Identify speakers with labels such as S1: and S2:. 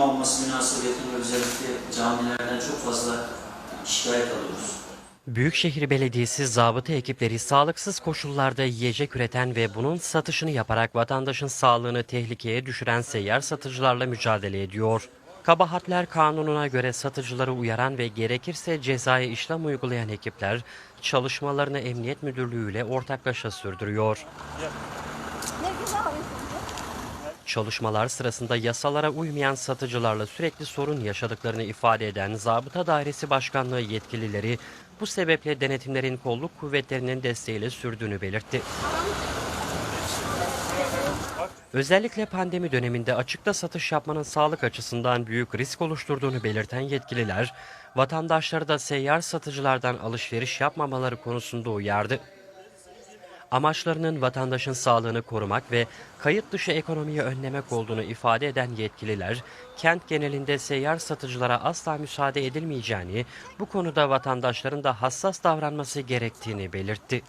S1: olması münasebetiyle özellikle camilerden çok fazla şikayet alıyoruz.
S2: Büyükşehir Belediyesi zabıta ekipleri sağlıksız koşullarda yiyecek üreten ve bunun satışını yaparak vatandaşın sağlığını tehlikeye düşüren seyyar satıcılarla mücadele ediyor. Kabahatler kanununa göre satıcıları uyaran ve gerekirse cezai işlem uygulayan ekipler çalışmalarını Emniyet Müdürlüğü ile ortaklaşa sürdürüyor. Çalışmalar sırasında yasalara uymayan satıcılarla sürekli sorun yaşadıklarını ifade eden Zabıta Dairesi Başkanlığı yetkilileri bu sebeple denetimlerin kolluk kuvvetlerinin desteğiyle sürdüğünü belirtti. Özellikle pandemi döneminde açıkta satış yapmanın sağlık açısından büyük risk oluşturduğunu belirten yetkililer, vatandaşları da seyyar satıcılardan alışveriş yapmamaları konusunda uyardı. Amaçlarının vatandaşın sağlığını korumak ve kayıt dışı ekonomiyi önlemek olduğunu ifade eden yetkililer, kent genelinde seyyar satıcılara asla müsaade edilmeyeceğini, bu konuda vatandaşların da hassas davranması gerektiğini belirtti.